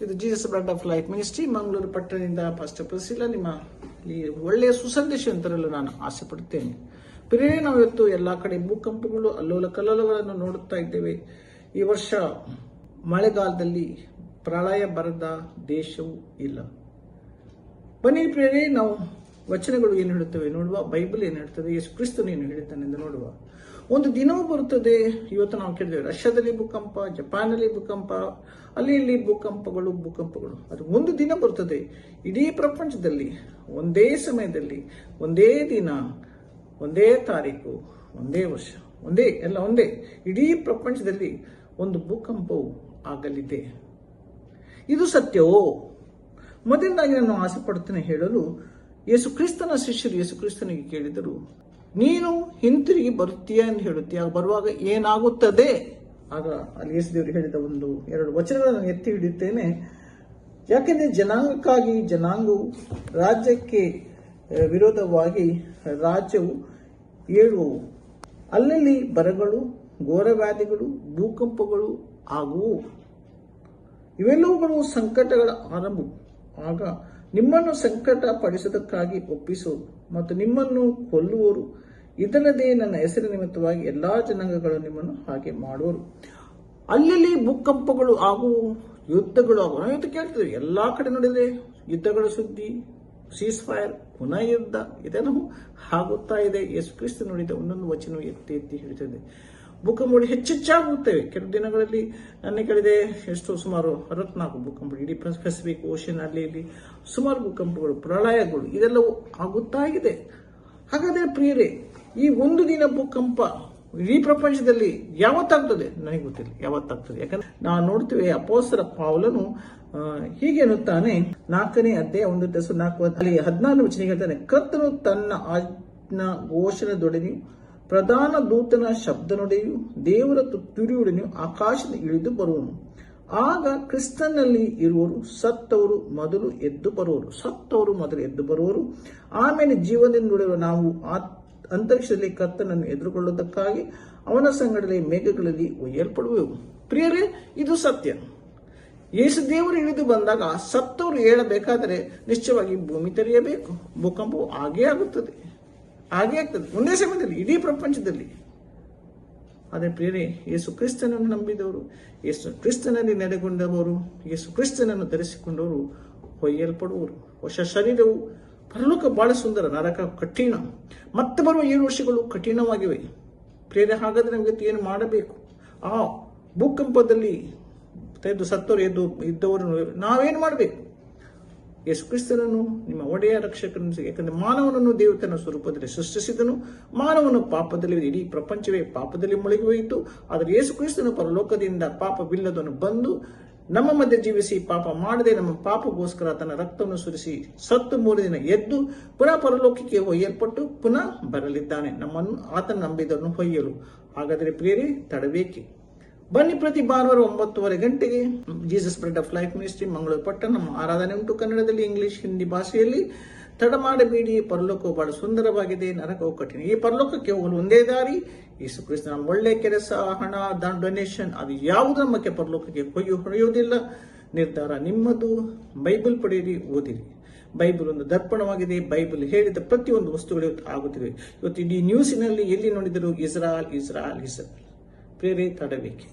ಇದು Jesus bread of life ministry Mangaluru ಪಟ್ಟಣದಿಂದ first ಪ್ರಸಿಲ್ಲ ನಿಮ್ಮ ಈ ಒಳ್ಳೆಯ ಸುಸಂದೇಶ ಅಂತರಲು ನಾನು ಆಸೆ ಪಡುತ್ತೇನೆ ಪ್ರೇರಣೆ ನಾವು ಇವತ್ತು ಎಲ್ಲ ಕಡೆ ಭೂಕಂಪಗಳು, ಅಲ್ಲೋಲ ಕಲ್ಲೋಲಗಳನ್ನು ನೋಡುತ್ತಾ ಇದ್ದೇವೆ. ಈ ವರ್ಷ ಮಳೆಗಾಲದಲ್ಲಿ ಪ್ರಳಯ ಬರದ ದೇಶವೂ ಇಲ್ಲ. ಬನ್ನಿ ಪ್ರಿಯರೇ, ನಾವು ವಚನಗಳು ಏನು ಹೇಳುತ್ತವೆ ನೋಡುವ, ಬೈಬಲ್ ಏನು ಹೇಳ್ತದೆ, ಯೇಸು ಕ್ರಿಸ್ತನು ಏನು ಎಂದು ನೋಡುವ. ಒಂದು ದಿನವೂ ಬರುತ್ತದೆ, ಇವತ್ತು ನಾವು ಕೇಳಿದ್ದೇವೆ ರಷ್ಯಾದಲ್ಲಿ ಭೂಕಂಪ, ಜಪಾನಲ್ಲಿ ಭೂಕಂಪ, ಅಲ್ಲಿ ಇಲ್ಲಿ ಭೂಕಂಪಗಳು ಭೂಕಂಪಗಳು. ಅದು ಒಂದು ದಿನ ಬರುತ್ತದೆ. ಇಡೀ ಪ್ರಪಂಚದಲ್ಲಿ, ಒಂದೇ ಸಮಯದಲ್ಲಿ, ಒಂದೇ ದಿನ, ಒಂದೇ ತಾರೀಕು, ಒಂದೇ ವರ್ಷ, ಒಂದೇ, ಎಲ್ಲ ಒಂದೇ, ಇಡೀ ಪ್ರಪಂಚದಲ್ಲಿ ಒಂದು ಭೂಕಂಪವು ಆಗಲಿದೆ. ಇದು ಸತ್ಯವೋ? ಮೊದಲನಾಗಿ ನಾನು ಆಸೆ ಪಡುತ್ತೇನೆ ಹೇಳಲು ಯೇಸು ಕ್ರಿಸ್ತನ ಶಿಷ್ಯರು ಯೇಸು ಕ್ರಿಸ್ತನಿಗೆ ಕೇಳಿದರು, ನೀನು ಹಿಂತಿರುಗಿ ಬರುತ್ತೀಯ ಎಂದು ಹೇಳುತ್ತೀಯ? ಬರುವಾಗ ಏನಾಗುತ್ತದೆ? ಆಗ ಅಲ್ಲಿ ಯೇಸು ದೇವರು ಹೇಳಿದ ಒಂದು ಎರಡು ವಚನಗಳನ್ನು ಎತ್ತಿ ಹಿಡಿಯುತ್ತೇನೆ. ಯಾಕೆಂದರೆ ಜನಾಂಗಕ್ಕಾಗಿ ಜನಾಂಗವು ರಾಜ್ಯಕ್ಕೆ ವಿರೋಧವಾಗಿ ರಾಜ್ಯವು ಏಳುವವು. ಅಲ್ಲಲ್ಲಿ ಬರಗಳು, ಘೋರವ್ಯಾಧಿಗಳು, ಭೂಕಂಪಗಳು ಆಗುವು ಇವೆಲ್ಲವುಗಳು ಸಂಕಟಗಳ ಆರಂಭ ಆಗ ನಿಮ್ಮನ್ನು ಸಂಕಟ ಪಡಿಸುವುದಕ್ಕಾಗಿ ಒಪ್ಪಿಸುವರು ಮತ್ತು ನಿಮ್ಮನ್ನು ಕೊಲ್ಲುವರು. ಇದಲ್ಲದೆ ನನ್ನ ಹೆಸರಿನ ನಿಮಿತ್ತವಾಗಿ ಎಲ್ಲಾ ಜನಾಂಗಗಳು ನಿಮ್ಮನ್ನು ಹಾಗೆ ಮಾಡುವರು. ಅಲ್ಲಲ್ಲಿ ಭೂಕಂಪಗಳು ಹಾಗೂ ಯುದ್ಧಗಳು ಆಗುವ. ನಾವು ಇವತ್ತು ಕೇಳ್ತೀವಿ ಎಲ್ಲಾ ಕಡೆ ನೋಡಿದ್ರೆ ಯುದ್ಧಗಳ ಸುದ್ದಿ ಸೀಸ್ ಫೈರ್ ಪುನಃ ಯುದ್ಧ, ಇದೆಲ್ಲವೂ ಆಗುತ್ತಾ ಇದೆ. ಯೇಸು ಕ್ರಿಸ್ತ ನೋಡಿದ ಒಂದೊಂದು ವಚನ ಎತ್ತಿ ಎತ್ತಿ ಭೂಕಂಪಗಳು ಹೆಚ್ಚೆಚ್ಚಾಗುತ್ತವೆ. ಕೆಲವು ದಿನಗಳಲ್ಲಿ ನನ್ನ ಕೇಳಿದೆ, ಎಷ್ಟು ಸುಮಾರು ಅರವತ್ನಾಲ್ಕು ಭೂಕಂಪಗಳು, ಇಡೀ ಪೆಸಿಫಿಕ್ ಓಷನ್ ಅಲ್ಲಿ, ಇಲ್ಲಿ ಸುಮಾರು ಭೂಕಂಪಗಳು, ಪ್ರಳಯಗಳು, ಇದೆಲ್ಲವೂ ಆಗುತ್ತಾ ಇದೆ ಹಾಗಾದ್ರೆ ಪ್ರಿಯರೇ, ಈ ಒಂದು ದಿನ ಭೂಕಂಪ ಇಡೀ ಪ್ರಪಂಚದಲ್ಲಿ ಯಾವತ್ತಾಗ್ತದೆ? ನನಗೆ ಗೊತ್ತಿಲ್ಲ. ಯಾವತ್ತಾಗ್ತದೆ? ಯಾಕಂದ್ರೆ ನಾವು ನೋಡ್ತೀವಿ ಅಪೋಸರ ಪಾವಲನು ಹೀಗೆ ಅನ್ನುತ್ತಾನೆ. ನಾಲ್ಕನೇ ಅಧ್ಯಾಯ ಒಂದು ದಸ ನಾಲ್ಕು ಅಲ್ಲಿ ಹದಿನಾರು ವಚನ ಹೇಳ್ತಾನೆ, ಕರ್ತನು ತನ್ನ ಆಜ್ಞಾ ಘೋಷಣದೊಡನೆಯೂ ಪ್ರಧಾನ ದೂತನ ಶಬ್ದನೊಡೆಯೂ ದೇವರ ತುರಿಯುಡನೆಯು ಆಕಾಶದ ಇಳಿದು ಬರುವನು. ಆಗ ಕ್ರಿಸ್ತನಲ್ಲಿ ಇರುವರು, ಸತ್ತವರು ಮೊದಲು ಎದ್ದು ಬರುವರು. ಸತ್ತವರು ಮೊದಲು ಎದ್ದು ಬರುವರು. ಆಮೇಲೆ ಜೀವನದಿಂದ ನಾವು ಅಂತರಿಕ್ಷದಲ್ಲಿ ಕತ್ತನನ್ನು ಎದುರುಗೊಳ್ಳುವುದಕ್ಕಾಗಿ ಅವನ ಸಂಗಡಲೇ ಮೇಘಗಳಲ್ಲಿ ಒಯ್ಯಲ್ಪಡುವೆವು. ಪ್ರಿಯರೇ, ಇದು ಸತ್ಯ. ಯೇಸು ದೇವರು ಇಳಿದು ಬಂದಾಗ ಸತ್ತವರು ಹೇಳಬೇಕಾದರೆ ನಿಶ್ಚಯವಾಗಿ ಭೂಮಿ ತೆರೆಯಬೇಕು. ಭೂಕಂಪವು ಆಗೇ ಆಗುತ್ತದೆ. ಹಾಗೆ ಆಗ್ತದೆ. ಒಂದೇ ಸಮಯದಲ್ಲಿ, ಇಡೀ ಪ್ರಪಂಚದಲ್ಲಿ. ಆದರೆ ಪ್ರೇರೆ ಯೇಸು ಕ್ರಿಸ್ತನನ್ನು ನಂಬಿದವರು, ಯೇಸು ಕ್ರಿಸ್ತನಲ್ಲಿ ನೆಲೆಗೊಂಡವರು, ಯೇಸು ಕ್ರಿಸ್ತನನ್ನು ಧರಿಸಿಕೊಂಡವರು, ಹೊಯ್ಯಲ್ಪಡುವರು. ಹೊಸ ಶರೀರವು ಪರಲೋಕ ಬಹಳ ಸುಂದರ, ನರಕ ಕಠಿಣ. ಮತ್ತೆ ಬರುವ ಏಳು ವರ್ಷಗಳು ಕಠಿಣವಾಗಿವೆ. ಪ್ರೇರೆ ಹಾಗಾದ್ರೆ ನಮಗೆ ಏನು ಮಾಡಬೇಕು? ಆ ಭೂಕಂಪದಲ್ಲಿ ತೆಗೆದು ಸತ್ತವರು, ಎದ್ದು ಇದ್ದವರು ನಾವೇನು ಮಾಡಬೇಕು? ಯೇಸು ಕ್ರಿಸ್ತನನ್ನು ನಿಮ್ಮ ಒಡೆಯ ರಕ್ಷಕರನ್ನು ಯಾಕಂದರೆ ಮಾನವನನ್ನು ದೇವತನ ಸ್ವರೂಪದಲ್ಲಿ ಸೃಷ್ಟಿಸಿದನು. ಮಾನವನು ಪಾಪದಲ್ಲಿ, ಇಡೀ ಪ್ರಪಂಚವೇ ಪಾಪದಲ್ಲಿ ಮುಳುಗಿ ಹೋಯಿತು. ಆದರೆ ಯೇಸು ಕ್ರಿಸ್ತನು ಪರಲೋಕದಿಂದ ಪಾಪವಿಲ್ಲದನು ಬಂದು ನಮ್ಮ ಮಧ್ಯೆ ಜೀವಿಸಿ ಪಾಪ ಮಾಡದೆ ನಮ್ಮ ಪಾಪಗೋಸ್ಕರ ತನ್ನ ರಕ್ತವನ್ನು ಸುರಿಸಿ ಸತ್ತು ಮೂರು ದಿನ ಎದ್ದು ಪುನಃ ಪರಲೋಕಕ್ಕೆ ಒಯ್ಯಲ್ಪಟ್ಟು ಪುನಃ ಬರಲಿದ್ದಾನೆ. ನಮ್ಮನ್ನು ಆತನ ನಂಬಿದನ್ನು ಹೊಯ್ಯಲು ಹಾಗಾದರೆ ಪ್ರಿಯರೇ, ತಡಬೇಕೆ? ಬನ್ನಿ ಪ್ರತಿ ಭಾನುವಾರ ಒಂಬತ್ತುವರೆ ಗಂಟೆಗೆ. Jesus bread of life ministry Mangaluru ಪಟ್ಟ ನಮ್ಮ ಆರಾಧನೆ ಉಂಟು ಕನ್ನಡದಲ್ಲಿ, ಇಂಗ್ಲಿಷ್, ಹಿಂದಿ ಭಾಷೆಯಲ್ಲಿ. ತಡ ಮಾಡಬೇಡಿ, ಪರಲೋಕವು ಬಹಳ ಸುಂದರವಾಗಿದೆ. ನರಕವು ಕಠಿಣ. ಈ ಪರಲೋಕಕ್ಕೆ ಹೋಗಲು ಒಂದೇ ದಾರಿ, ಯೇಸು ಕ್ರಿಸ್ತನ ಒಳ್ಳೆ ಕೆಲಸ, ಹಣ ಡೊನೇಷನ್ ಅದು ಯಾವುದು ನಮ್ಮಕ್ಕೆ ಪರಲೋಕಕ್ಕೆ ಕೊಯ್ಯು ಹೊಡೆಯುವುದಿಲ್ಲ ನಿರ್ಧಾರ ನಿಮ್ಮದು. ಬೈಬಲ್ ಪಡೆಯಿರಿ, ಓದಿರಿ. ಬೈಬಲ್ ಒಂದು ದರ್ಪಣವಾಗಿದೆ. ಬೈಬಲ್ ಹೇಳಿದ ಪ್ರತಿಯೊಂದು ವಸ್ತುಗಳು ಆಗುತ್ತಿವೆ. ಇವತ್ತು ಇಡೀ ನ್ಯೂಸಿನಲ್ಲಿ ಎಲ್ಲಿ ನೋಡಿದರೂ ಇಸ್ರಾಲ್ ಇಸ್ರಾಲ್ ಇಸ್ರಾಲ್ ಪ್ರೇರೇ, ತಡಬೇಕೆ.